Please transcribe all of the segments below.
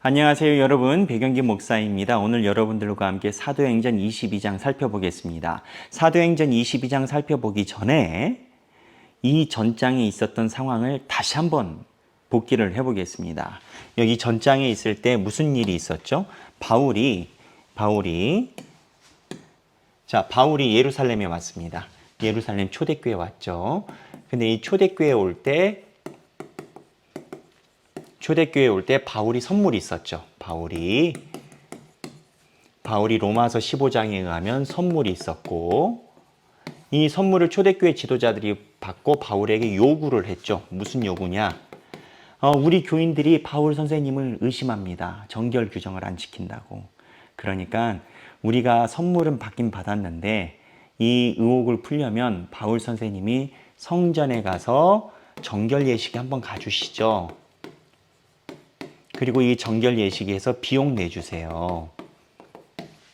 안녕하세요 여러분 배경기 목사입니다. 오늘 여러분들과 함께 사도행전 22장 살펴보겠습니다. 사도행전 22장 살펴보기 전에 이 전장에 있었던 상황을 다시 한번 복기를 해보겠습니다. 여기 전장에 있을 때 무슨 일이 있었죠? 바울이 바울이 자 바울이 예루살렘에 왔습니다. 예루살렘 초대교회 왔죠. 근데 이 초대교회 올 때 초대교회 올 때 바울이 선물이 있었죠. 바울이 바울이 로마서 15장에 의하면 선물이 있었고 이 선물을 초대교회 지도자들이 받고 바울에게 요구를 했죠. 무슨 요구냐? 어, 우리 교인들이 바울 선생님을 의심합니다. 정결 규정을 안 지킨다고. 그러니까 우리가 선물은 받긴 받았는데 이 의혹을 풀려면 바울 선생님이 성전에 가서 정결 예식에 한번 가주시죠. 그리고 이 정결 예식에서 비용 내주세요.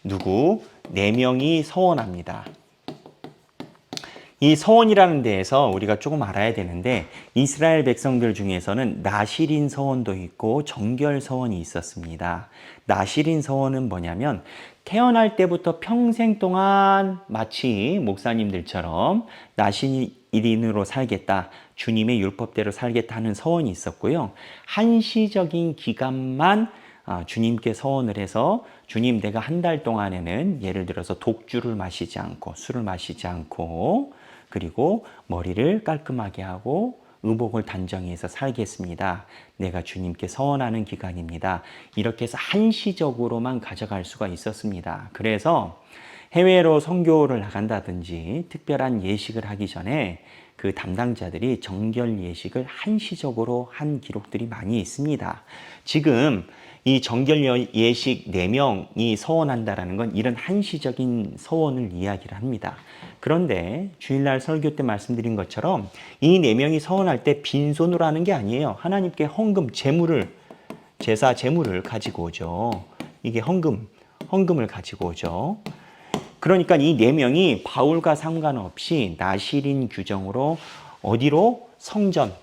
누구? 네 명이 서원합니다. 이 서원이라는 데에서 우리가 조금 알아야 되는데 이스라엘 백성들 중에서는 나시린 서원도 있고 정결 서원이 있었습니다. 나시린 서원은 뭐냐면 태어날 때부터 평생 동안 마치 목사님들처럼 나시린 으로 살겠다. 주님의 율법대로 살겠다 하는 서원이 있었고요. 한시적인 기간만 아, 주님께 서원을 해서 주님 내가 한 달 동안에는 예를 들어서 독주를 마시지 않고 술을 마시지 않고 그리고 머리를 깔끔하게 하고 의복을 단정히 해서 살겠습니다. 내가 주님께 서원하는 기간입니다. 이렇게 해서 한시적으로만 가져갈 수가 있었습니다. 그래서 해외로 선교를 나간다든지 특별한 예식을 하기 전에 그 담당자들이 정결 예식을 한시적으로 한 기록들이 많이 있습니다. 지금 이 정결 예식 4명이 서원한다라는 건 이런 한시적인 서원을 이야기를 합니다. 그런데 주일날 설교 때 말씀드린 것처럼 이 4명이 서원할 때 빈손으로 하는 게 아니에요. 하나님께 헌금, 재물을, 제사 재물을 가지고 오죠. 이게 헌금, 헌금을 가지고 오죠. 그러니까 이 4명이 바울과 상관없이 나시린 규정으로 어디로? 성전,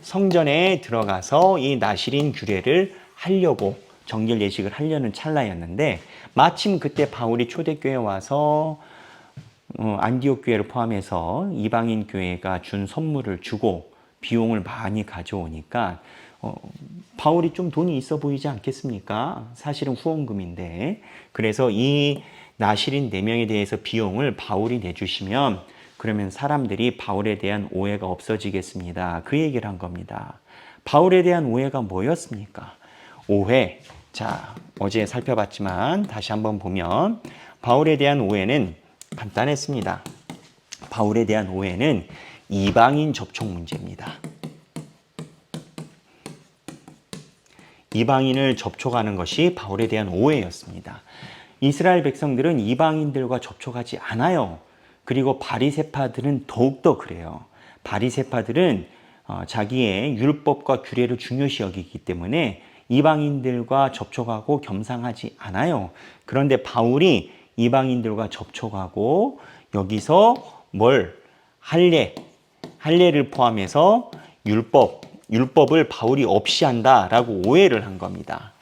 성전에 들어가서 이 나시린 규례를 하려고 정결 예식을 하려는 찰나였는데 마침 그때 바울이 초대교회에 와서 어, 안디옥 교회를 포함해서 이방인 교회가 준 선물을 주고 비용을 많이 가져오니까 어, 바울이 좀 돈이 있어 보이지 않겠습니까? 사실은 후원금인데 그래서 이 나시린 네 명에 대해서 비용을 바울이 내주시면 그러면 사람들이 바울에 대한 오해가 없어지겠습니다. 그 얘기를 한 겁니다. 바울에 대한 오해가 뭐였습니까? 오해. 자, 어제 살펴봤지만 다시 한번 보면 바울에 대한 오해는 간단했습니다. 바울에 대한 오해는 이방인 접촉 문제입니다. 이방인을 접촉하는 것이 바울에 대한 오해였습니다. 이스라엘 백성들은 이방인들과 접촉하지 않아요. 그리고 바리세파들은 더욱더 그래요. 바리세파들은 어, 자기의 율법과 규례를 중요시 여기기 때문에 이방인들과 접촉하고 겸상하지 않아요. 그런데 바울이 이방인들과 접촉하고 여기서 뭘 할례, 할례를 포함해서 율법, 율법을 바울이 없이 한다라고 오해를 한 겁니다.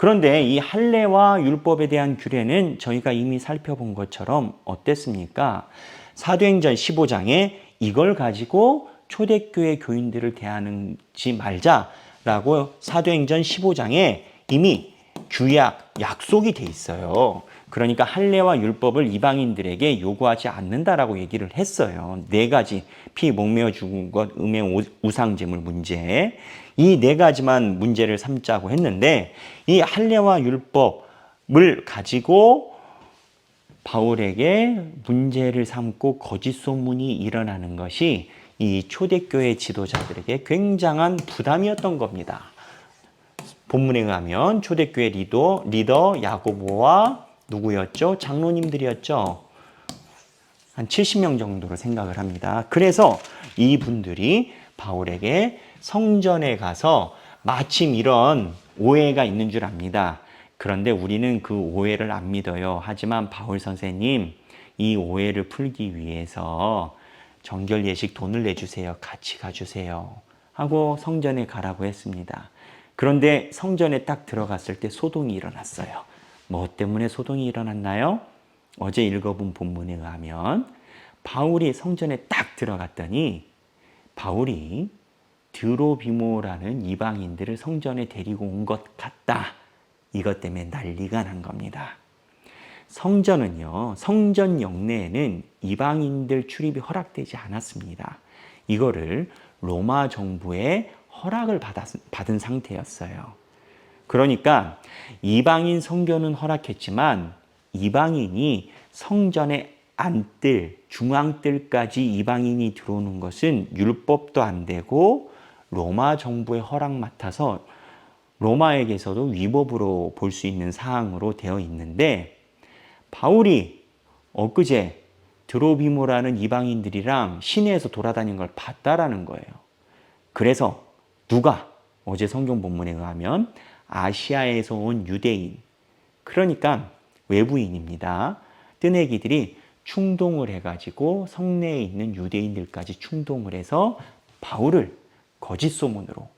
그런데 이 할례와 율법에 대한 규례는 저희가 이미 살펴본 것처럼 어땠습니까? 사도행전 15장에 이걸 가지고 초대교회 교인들을 대하는지 말자라고 사도행전 15장에 이미 규약, 약속이 돼 있어요. 그러니까 할례와 율법을 이방인들에게 요구하지 않는다라고 얘기를 했어요. 네 가지 피 목매어 죽은 것, 음행 우상 제물 문제. 이 네 가지만 문제를 삼자고 했는데 이 할례와 율법을 가지고 바울에게 문제를 삼고 거짓 소문이 일어나는 것이 이 초대교회 지도자들에게 굉장한 부담이었던 겁니다. 본문에 의하면 초대교회 리더, 리더 야고보와 누구였죠? 장로님들이었죠. 한 70명 정도로 생각을 합니다. 그래서 이분들이 바울에게 성전에 가서 마침 이런 오해가 있는 줄 압니다. 그런데 우리는 그 오해를 안 믿어요. 하지만 바울 선생님, 이 오해를 풀기 위해서 정결 예식 돈을 내주세요. 같이 가주세요. 하고 성전에 가라고 했습니다. 그런데 성전에 딱 들어갔을 때 소동이 일어났어요. 뭐 때문에 소동이 일어났나요? 어제 읽어본 본문에 의하면 바울이 성전에 딱 들어갔더니 바울이 드로비모라는 이방인들을 성전에 데리고 온 것 같다. 이것 때문에 난리가 난 겁니다. 성전은요, 성전 영내에는 이방인들 출입이 허락되지 않았습니다. 이거를 로마 정부의 허락을 받은 상태였어요. 그러니까 이방인 성전은 허락했지만 이방인이 성전의 안뜰, 중앙뜰까지 이방인이 들어오는 것은 율법도 안 되고 로마 정부의 허락 맡아서 로마에게서도 위법으로 볼 수 있는 사항으로 되어 있는데 바울이 엊그제 드로비모라는 이방인들이랑 시내에서 돌아다닌 걸 봤다라는 거예요. 그래서 누가 어제 성경 본문에 의하면 아시아에서 온 유대인, 그러니까 외부인입니다. 뜨내기들이 충동을 해가지고 성내에 있는 유대인들까지 충동을 해서 바울을 거짓 소문으로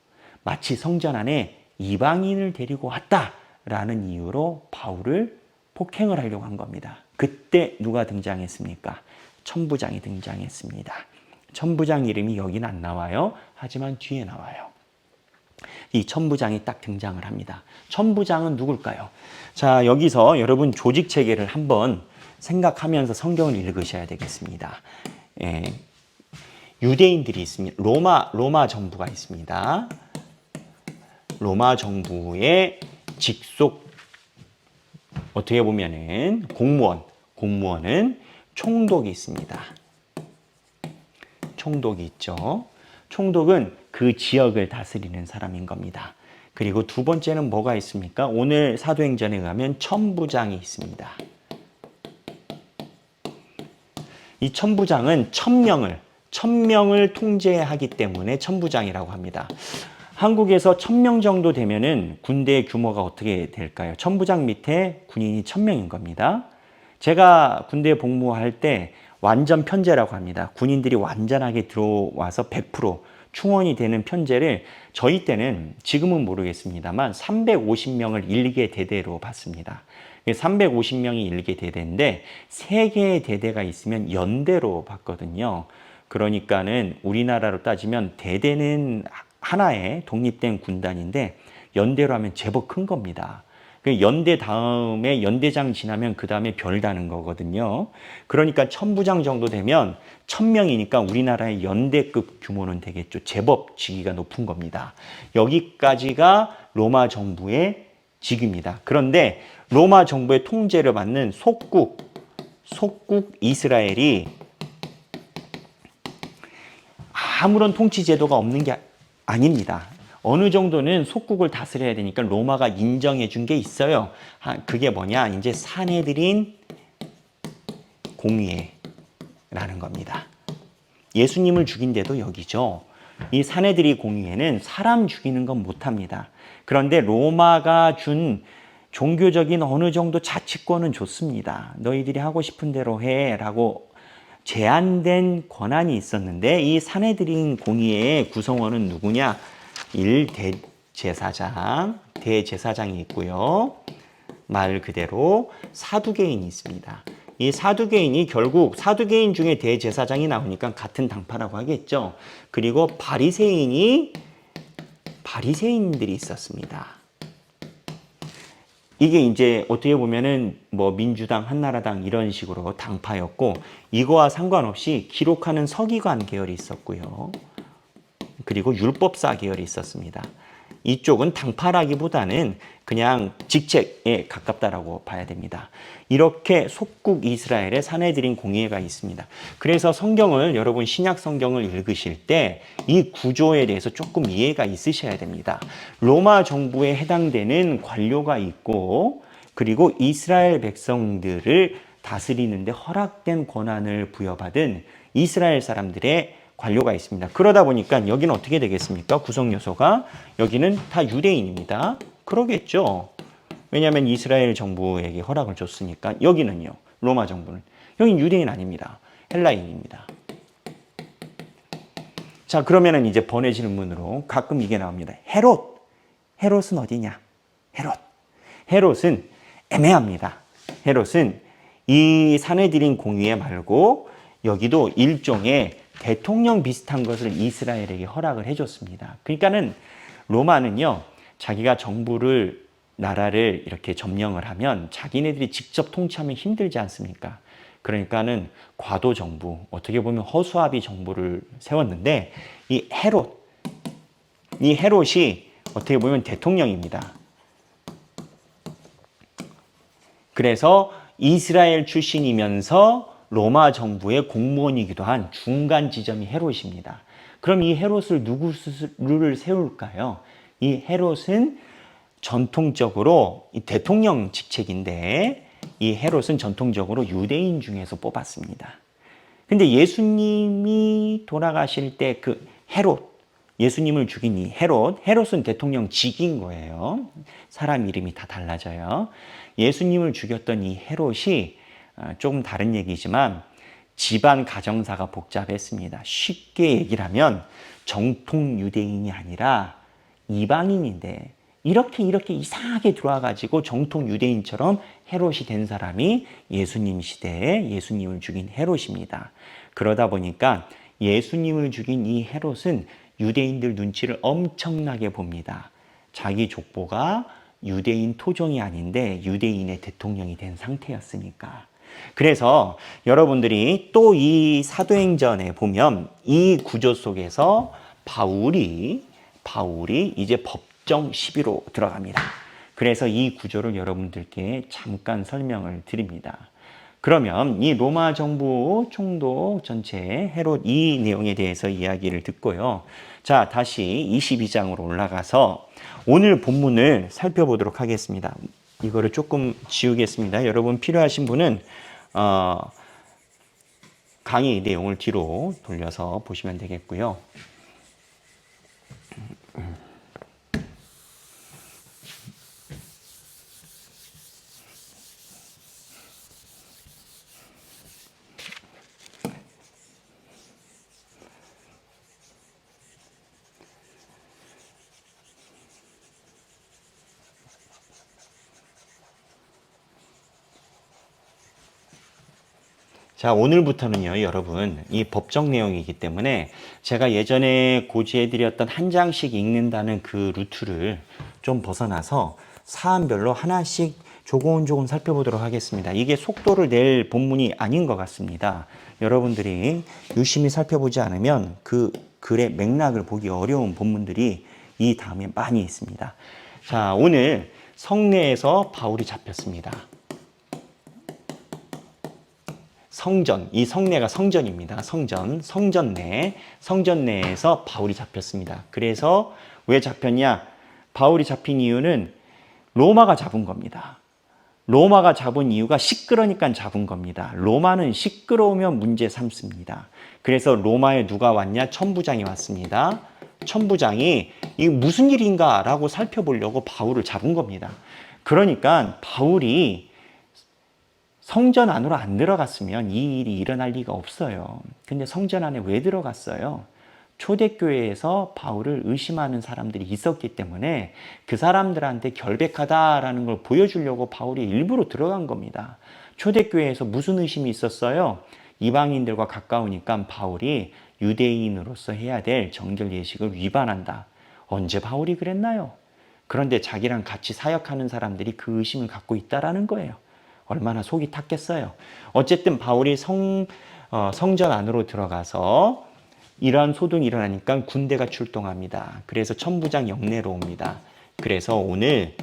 마치 성전 안에 이방인을 데리고 왔다라는 이유로 바울을 폭행을 하려고 한 겁니다. 그때 누가 등장했습니까? 천부장이 등장했습니다. 천부장 이름이 여기는 안 나와요. 하지만 뒤에 나와요. 이 천부장이 딱 등장을 합니다. 천부장은 누굴까요? 자, 여기서 여러분 조직 체계를 한번 생각하면서 성경을 읽으셔야 되겠습니다. 예, 유대인들이 있습니다. 로마 로마 정부가 있습니다. 로마 정부의 직속 어떻게 보면은 공무원 공무원은 총독이 있습니다. 총독이 있죠. 총독은 그 지역을 다스리는 사람인 겁니다. 그리고 두 번째는 뭐가 있습니까? 오늘 사도행전에 의하면 천부장이 있습니다. 이 천부장은 천명을 천명을 통제하기 때문에 천부장이라고 합니다. 한국에서 천명 정도 되면은 군대 규모가 어떻게 될까요? 천부장 밑에 군인이 천명인 겁니다. 제가 군대 복무할 때 완전 편제라고 합니다. 군인들이 완전하게 들어와서 100% 충원이 되는 편제를 저희 때는 지금은 모르겠습니다만 350명을 일개 대대로 받습니다. 350명이 일개 대대인데 세 개의 대대가 있으면 연대로 받거든요. 그러니까는 우리나라로 따지면 대대는 하나의 독립된 군단인데 연대로 하면 제법 큰 겁니다. 그 연대 다음에 연대장 지나면 그 다음에 별 다는 거거든요. 그러니까 천부장 정도 되면 천명이니까 우리나라의 연대급 규모는 되겠죠. 제법 직위가 높은 겁니다. 여기까지가 로마 정부의 직입니다. 그런데 로마 정부의 통제를 받는 속국, 속국 이스라엘이 아무런 통치 제도가 없는 게 아닙니다. 어느 정도는 속국을 다스려야 되니까 로마가 인정해 준 게 있어요. 그게 뭐냐? 이제 사내들인 공의회라는 겁니다. 예수님을 죽인 데도 여기죠. 이 사내들이 공의회는 사람 죽이는 건 못합니다. 그런데 로마가 준 종교적인 어느 정도 자치권은 좋습니다. 너희들이 하고 싶은 대로 해 라고 제한된 권한이 있었는데 이 사내들인 공의회의 구성원은 누구냐? 1대제사장, 대제사장이 있고요. 말 그대로 사두개인이 있습니다. 이 사두개인이 결국 사두개인 중에 대제사장이 나오니까 같은 당파라고 하겠죠. 그리고 바리새인이 바리새인들이 있었습니다. 이게 이제 어떻게 보면은 뭐 민주당, 한나라당 이런 식으로 당파였고 이거와 상관없이 기록하는 서기관 계열이 있었고요. 그리고 율법사 계열이 있었습니다. 이쪽은 당파라기보다는 그냥 직책에 가깝다라고 봐야 됩니다. 이렇게 속국 이스라엘의 사내들인 공예가 있습니다. 그래서 성경을 여러분 신약 성경을 읽으실 때 이 구조에 대해서 조금 이해가 있으셔야 됩니다. 로마 정부에 해당되는 관료가 있고 그리고 이스라엘 백성들을 다스리는데 허락된 권한을 부여받은 이스라엘 사람들의 관료가 있습니다. 그러다 보니까 여기는 어떻게 되겠습니까? 구성 요소가 여기는 다 유대인입니다. 그러겠죠. 왜냐하면 이스라엘 정부에게 허락을 줬으니까 여기는요. 로마 정부는 여긴 유대인 아닙니다. 헬라인입니다. 자 그러면은 이제 번외 질문으로 가끔 이게 나옵니다. 헤롯 헤롯은 어디냐? 헤롯. 헤롯은 애매합니다. 헤롯은 이 사내들인 공의회 말고 여기도 일종의 대통령 비슷한 것을 이스라엘에게 허락을 해줬습니다. 그러니까는 로마는요, 자기가 정부를 나라를 이렇게 점령을 하면 자기네들이 직접 통치하면 힘들지 않습니까? 그러니까는 과도 정부, 어떻게 보면 허수아비 정부를 세웠는데 이 헤롯, 이 헤롯이 어떻게 보면 대통령입니다. 그래서 이스라엘 출신이면서 로마 정부의 공무원이기도 한 중간 지점이 헤롯입니다. 그럼 이 헤롯을 누구를 세울까요? 이 헤롯은 전통적으로 이 대통령 직책인데 이 헤롯은 전통적으로 유대인 중에서 뽑았습니다. 근데 예수님이 돌아가실 때 그 헤롯, 예수님을 죽인 이 헤롯, 헤롯은 대통령 직인 거예요. 사람 이름이 다 달라져요. 예수님을 죽였던 이 헤롯이 어, 조금 다른 얘기지만 집안 가정사가 복잡했습니다. 쉽게 얘기를 하면 정통 유대인이 아니라 이방인인데 이렇게 이렇게 이상하게 들어와 가지고 정통 유대인처럼 헤롯이 된 사람이 예수님 시대에 예수님을 죽인 헤롯입니다. 그러다 보니까 예수님을 죽인 이 헤롯은 유대인들 눈치를 엄청나게 봅니다. 자기 족보가 유대인 토종이 아닌데 유대인의 대통령이 된 상태였으니까. 그래서 여러분들이 또 이 사도행전에 보면 이 구조 속에서 바울이 바울이 이제 법정 시비로 들어갑니다. 그래서 이 구조를 여러분들께 잠깐 설명을 드립니다. 그러면 이 로마 정부 총독 전체 헤롯 이 내용에 대해서 이야기를 듣고요. 자, 다시 22장으로 올라가서 오늘 본문을 살펴보도록 하겠습니다. 이거를 조금 지우겠습니다. 여러분 필요하신 분은 어, 강의 내용을 뒤로 돌려서 보시면 되겠고요. 자, 오늘부터는요, 여러분, 이 법정 내용이기 때문에 제가 예전에 고지해드렸던 한 장씩 읽는다는 그 루트를 좀 벗어나서 사안별로 하나씩 조곤조곤 살펴보도록 하겠습니다. 이게 속도를 낼 본문이 아닌 것 같습니다. 여러분들이 유심히 살펴보지 않으면 그 글의 맥락을 보기 어려운 본문들이 이 다음에 많이 있습니다. 자, 오늘 성내에서 바울이 잡혔습니다. 성전, 이 성내가 성전입니다. 성전, 성전 내, 성전 내에서 바울이 잡혔습니다. 그래서 왜 잡혔냐? 바울이 잡힌 이유는 로마가 잡은 겁니다. 로마가 잡은 이유가 시끄러니까 잡은 겁니다. 로마는 시끄러우면 문제 삼습니다. 그래서 로마에 누가 왔냐? 천부장이 왔습니다. 천부장이 이 무슨 일인가라고 살펴보려고 바울을 잡은 겁니다. 그러니까 바울이 성전 안으로 안 들어갔으면 이 일이 일어날 리가 없어요. 근데 성전 안에 왜 들어갔어요? 초대교회에서 바울을 의심하는 사람들이 있었기 때문에 그 사람들한테 결백하다라는 걸 보여주려고 바울이 일부러 들어간 겁니다. 초대교회에서 무슨 의심이 있었어요? 이방인들과 가까우니까 바울이 유대인으로서 해야 될 정결 예식을 위반한다. 언제 바울이 그랬나요? 그런데 자기랑 같이 사역하는 사람들이 그 의심을 갖고 있다라는 거예요. 얼마나 속이 탔겠어요. 어쨌든 바울이 성, 어, 성전 안으로 들어가서 이러한 소동이 일어나니까 군대가 출동합니다. 그래서 천부장 영내로 옵니다. 그래서 오늘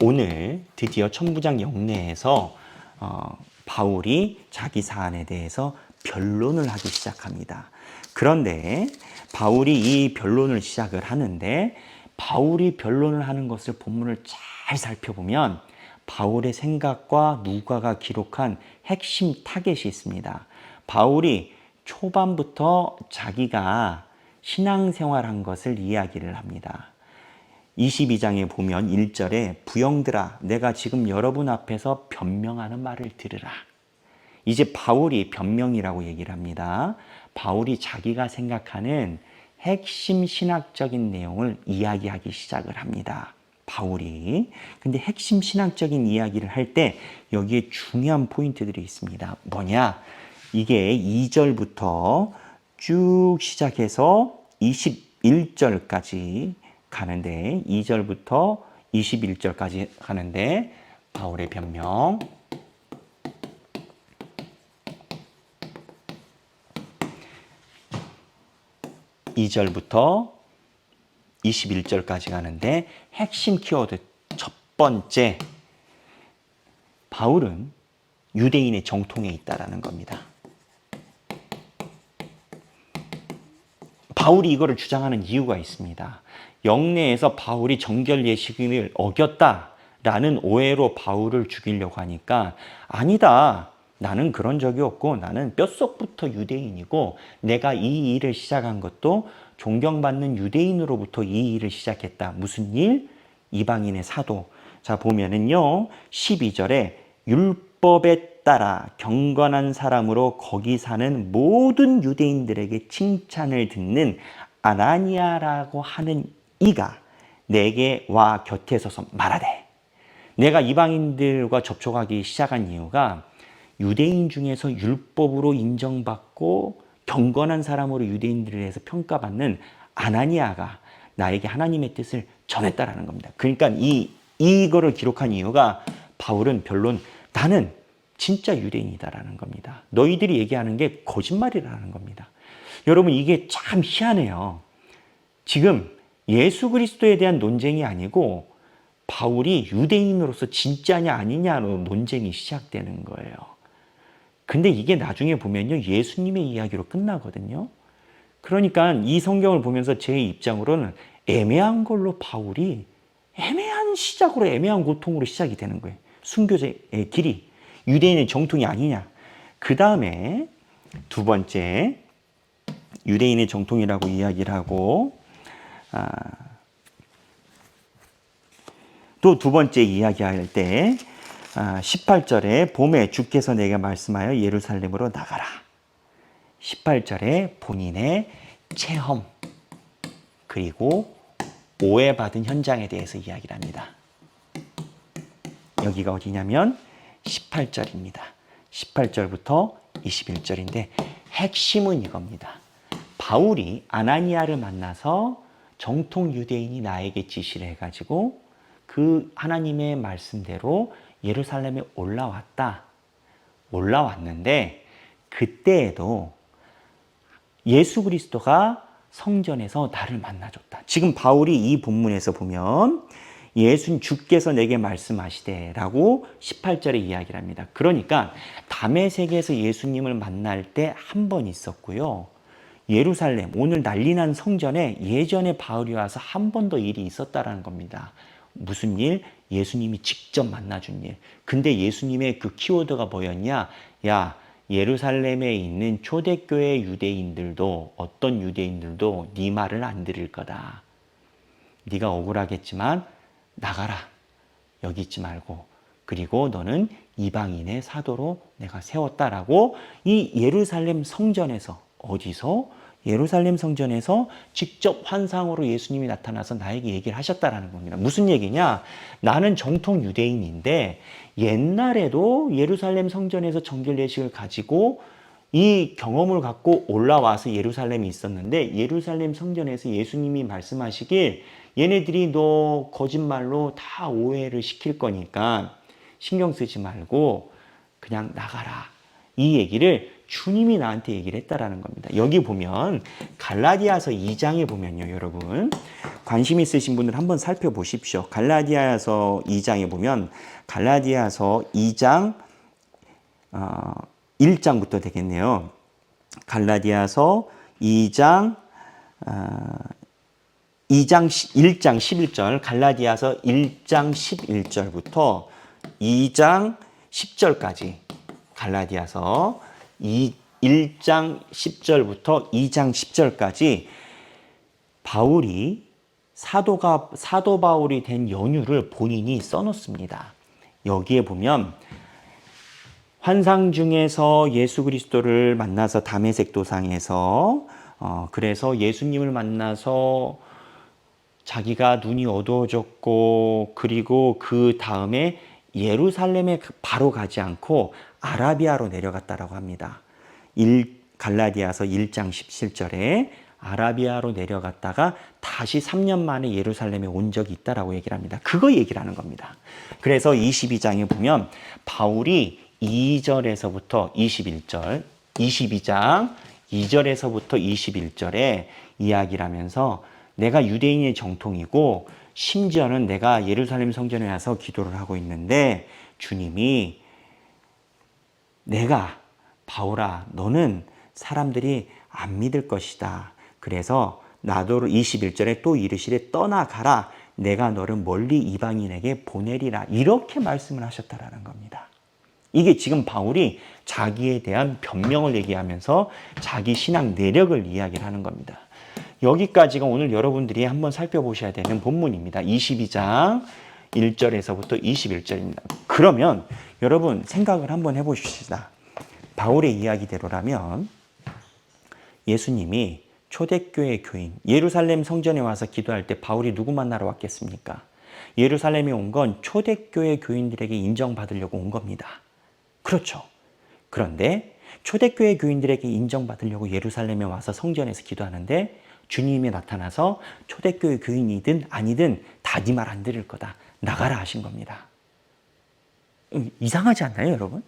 오늘 드디어 천부장 영내에서 어, 바울이 자기 사안에 대해서 변론을 하기 시작합니다. 그런데 바울이 이 변론을 시작을 하는데 바울이 변론을 하는 것을 본문을 잘 살펴보면 바울의 생각과 누가가 기록한 핵심 타겟이 있습니다. 바울이 초반부터 자기가 신앙생활한 것을 이야기를 합니다. 22장에 보면 1절에 부영들아 내가 지금 여러분 앞에서 변명하는 말을 들으라. 이제 바울이 변명이라고 얘기를 합니다. 바울이 자기가 생각하는 핵심 신학적인 내용을 이야기하기 시작을 합니다. 바울이. 근데 핵심 신학적인 이야기를 할 때 여기에 중요한 포인트들이 있습니다. 뭐냐? 이게 2절부터 쭉 시작해서 21절까지 가는데 2절부터 21절까지 가는데 바울의 변명 2절부터 21절까지 가는데 핵심 키워드 첫 번째 바울은 유대인의 정통에 있다라는 겁니다. 바울이 이거를 주장하는 이유가 있습니다. 영내에서 바울이 정결 예식을 어겼다라는 오해로 바울을 죽이려고 하니까 아니다. 나는 그런 적이 없고 나는 뼛속부터 유대인이고 내가 이 일을 시작한 것도 존경받는 유대인으로부터 이 일을 시작했다. 무슨 일? 이방인의 사도. 자, 보면은요. 12절에 율법에 따라 경건한 사람으로 거기 사는 모든 유대인들에게 칭찬을 듣는 아나니아라고 하는 이가 내게 와 곁에 서서 말하되 내가 이방인들과 접촉하기 시작한 이유가 유대인 중에서 율법으로 인정받고 경건한 사람으로 유대인들에 대해서 평가받는 아나니아가 나에게 하나님의 뜻을 전했다라는 겁니다. 그러니까 이 이거를 기록한 이유가 바울은 별론 나는 진짜 유대인이다라는 겁니다. 너희들이 얘기하는 게 거짓말이라는 겁니다. 여러분 이게 참 희한해요. 지금 예수 그리스도에 대한 논쟁이 아니고 바울이 유대인으로서 진짜냐 아니냐로 논쟁이 시작되는 거예요. 근데 이게 나중에 보면요. 예수님의 이야기로 끝나거든요. 그러니까 이 성경을 보면서 제 입장으로는 애매한 걸로 바울이 애매한 시작으로 애매한 고통으로 시작이 되는 거예요. 순교제의 길이 유대인의 정통이 아니냐. 그 다음에 두 번째 유대인의 정통이라고 이야기를 하고 아, 또 두 번째 이야기할 때 18절에 아, 봄에 주께서 내게 말씀하여 예루살렘으로 나가라. 18절에 본인의 체험 그리고 오해받은 현장에 대해서 이야기를 합니다. 여기가 어디냐면 18절입니다. 18절부터 21절인데 핵심은 이겁니다. 바울이 아나니아를 만나서 정통 유대인이 나에게 지시를 해가지고 그 하나님의 말씀대로 예루살렘에 올라왔다. 올라왔는데 그때에도 예수 그리스도가 성전에서 나를 만나줬다. 지금 바울이 이 본문에서 보면 예수님 주께서 내게 말씀하시되라고 18절에 이야기를 합니다. 그러니까 담의 세계에서 예수님을 만날 때 한 번 있었고요. 예루살렘 오늘 난리난 성전에 예전에 바울이 와서 한 번 더 일이 있었다라는 겁니다. 무슨 일? 예수님이 직접 만나준 일. 근데 예수님의 그 키워드가 뭐였냐? 야, 예루살렘에 있는 초대교회 유대인들도 어떤 유대인들도 네 말을 안 들을 거다. 네가 억울하겠지만 나가라. 여기 있지 말고. 그리고 너는 이방인의 사도로 내가 세웠다라고 이 예루살렘 성전에서 어디서 예루살렘 성전에서 직접 환상으로 예수님이 나타나서 나에게 얘기를 하셨다라는 겁니다. 무슨 얘기냐? 나는 정통 유대인인데 옛날에도 예루살렘 성전에서 정결 예식을 가지고 이 경험을 갖고 올라와서 예루살렘이 있었는데 예루살렘 성전에서 예수님이 말씀하시길 얘네들이 너 거짓말로 다 오해를 시킬 거니까 신경 쓰지 말고 그냥 나가라. 이 얘기를 주님이 나한테 얘기를 했다라는 겁니다. 여기 보면 갈라디아서 2장에 보면요, 여러분. 관심 있으신 분들 한번 살펴보십시오. 갈라디아서 2장에 보면 갈라디아서 2장 어, 1장부터 되겠네요. 갈라디아서 2장 어, 2장 1장 11절 갈라디아서 1장 11절부터 2장 10절까지 갈라디아서 2, 1장 10절부터 2장 10절까지 바울이 사도가 사도 바울이 된 연유를 본인이 써놓습니다. 여기에 보면 환상 중에서 예수 그리스도를 만나서 담에색 도상에서 어, 그래서 예수님을 만나서 자기가 눈이 어두워졌고 그리고 그 다음에 예루살렘에 바로 가지 않고 아라비아로 내려갔다라고 합니다. 1 갈라디아서 1장 17절에 아라비아로 내려갔다가 다시 3년 만에 예루살렘에 온 적이 있다라고 얘기를 합니다. 그거 얘기를 하는 겁니다. 그래서 22장에 보면 바울이 2절에서부터 21절, 22장 2절에서부터 21절에 이야기를 하면서 내가 유대인의 정통이고 심지어는 내가 예루살렘 성전에 와서 기도를 하고 있는데 주님이 내가 바울아 너는 사람들이 안 믿을 것이다. 그래서 나도 21절에 또 이르시되 떠나가라 내가 너를 멀리 이방인에게 보내리라 이렇게 말씀을 하셨다라는 겁니다. 이게 지금 바울이 자기에 대한 변명을 얘기하면서 자기 신앙 내력을 이야기를 하는 겁니다. 여기까지가 오늘 여러분들이 한번 살펴보셔야 되는 본문입니다. 22장 1절에서부터 21절입니다. 그러면 여러분 생각을 한번 해보십시다. 바울의 이야기대로라면 예수님이 초대교회 교인, 예루살렘 성전에 와서 기도할 때 바울이 누구 만나러 왔겠습니까? 예루살렘에 온 건 초대교회 교인들에게 인정받으려고 온 겁니다. 그렇죠. 그런데 초대교회 교인들에게 인정받으려고 예루살렘에 와서 성전에서 기도하는데 주님이 나타나서 초대교회 교인이든 아니든 다 네 말 안 들을 거다. 나가라 하신 겁니다. 음, 이상하지 않나요, 여러분?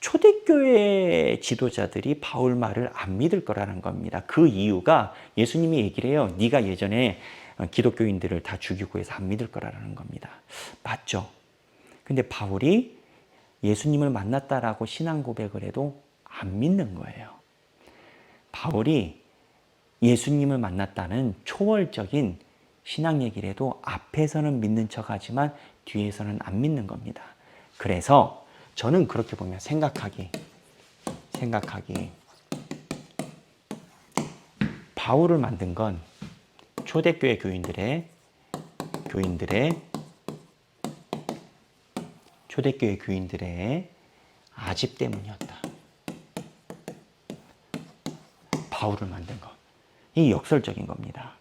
초대교회 지도자들이 바울 말을 안 믿을 거라는 겁니다. 그 이유가 예수님이 얘기를 해요. 네가 예전에 기독교인들을 다 죽이고 해서 안 믿을 거라는 겁니다. 맞죠? 근데 바울이 예수님을 만났다라고 신앙 고백을 해도 안 믿는 거예요. 바울이 예수님을 만났다는 초월적인 신앙 얘기를 해도 앞에서는 믿는 척 하지만 뒤에서는 안 믿는 겁니다. 그래서 저는 그렇게 보면 생각하기, 생각하기. 바울을 만든 건 초대교회 교인들의, 교인들의, 초대교회 교인들의 아집 때문이었다. 바울을 만든 것. 이 역설적인 겁니다.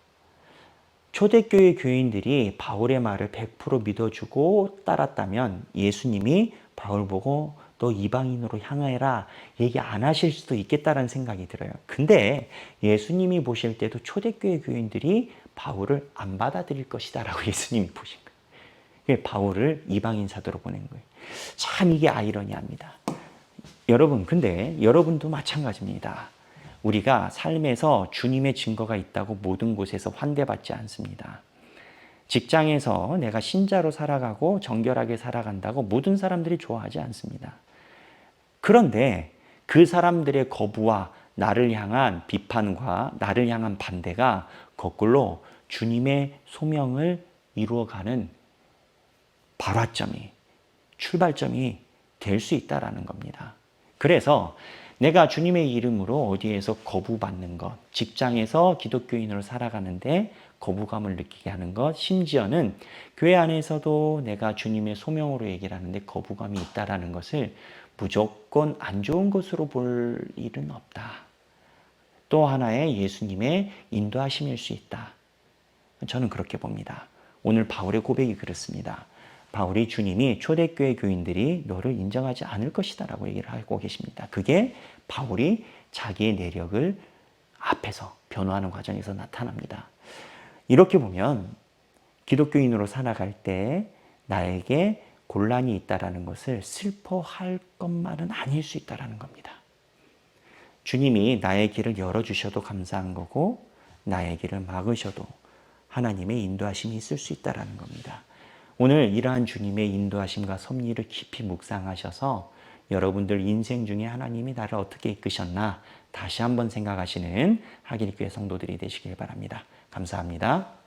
초대교회 교인들이 바울의 말을 100% 믿어주고 따랐다면 예수님이 바울 보고 너 이방인으로 향하라 얘기 안 하실 수도 있겠다라는 생각이 들어요. 근데 예수님이 보실 때도 초대교회 교인들이 바울을 안 받아들일 것이다라고 예수님이 보신 거예요. 바울을 이방인 사도로 보낸 거예요. 참 이게 아이러니합니다. 여러분, 근데 여러분도 마찬가지입니다. 우리가 삶에서 주님의 증거가 있다고 모든 곳에서 환대받지 않습니다. 직장에서 내가 신자로 살아가고 정결하게 살아간다고 모든 사람들이 좋아하지 않습니다. 그런데 그 사람들의 거부와 나를 향한 비판과 나를 향한 반대가 거꾸로 주님의 소명을 이루어가는 발화점이, 출발점이 될 수 있다라는 겁니다. 그래서 내가 주님의 이름으로 어디에서 거부받는 것, 직장에서 기독교인으로 살아가는데 거부감을 느끼게 하는 것, 심지어는 교회 안에서도 내가 주님의 소명으로 얘기를 하는데 거부감이 있다라는 것을 무조건 안 좋은 것으로 볼 일은 없다. 또 하나의 예수님의 인도하심일 수 있다. 저는 그렇게 봅니다. 오늘 바울의 고백이 그렇습니다. 바울이 주님이 초대교회 교인들이 너를 인정하지 않을 것이다 라고 얘기를 하고 계십니다. 그게 바울이 자기의 내력을 앞에서 변화하는 과정에서 나타납니다. 이렇게 보면 기독교인으로 살아갈 때 나에게 곤란이 있다라는 것을 슬퍼할 것만은 아닐 수 있다라는 겁니다. 주님이 나의 길을 열어주셔도 감사한 거고 나의 길을 막으셔도 하나님의 인도하심이 있을 수 있다라는 겁니다. 오늘 이러한 주님의 인도하심과 섭리를 깊이 묵상하셔서 여러분들 인생 중에 하나님이 나를 어떻게 이끄셨나 다시 한번 생각하시는 하길교회 성도들이 되시길 바랍니다. 감사합니다.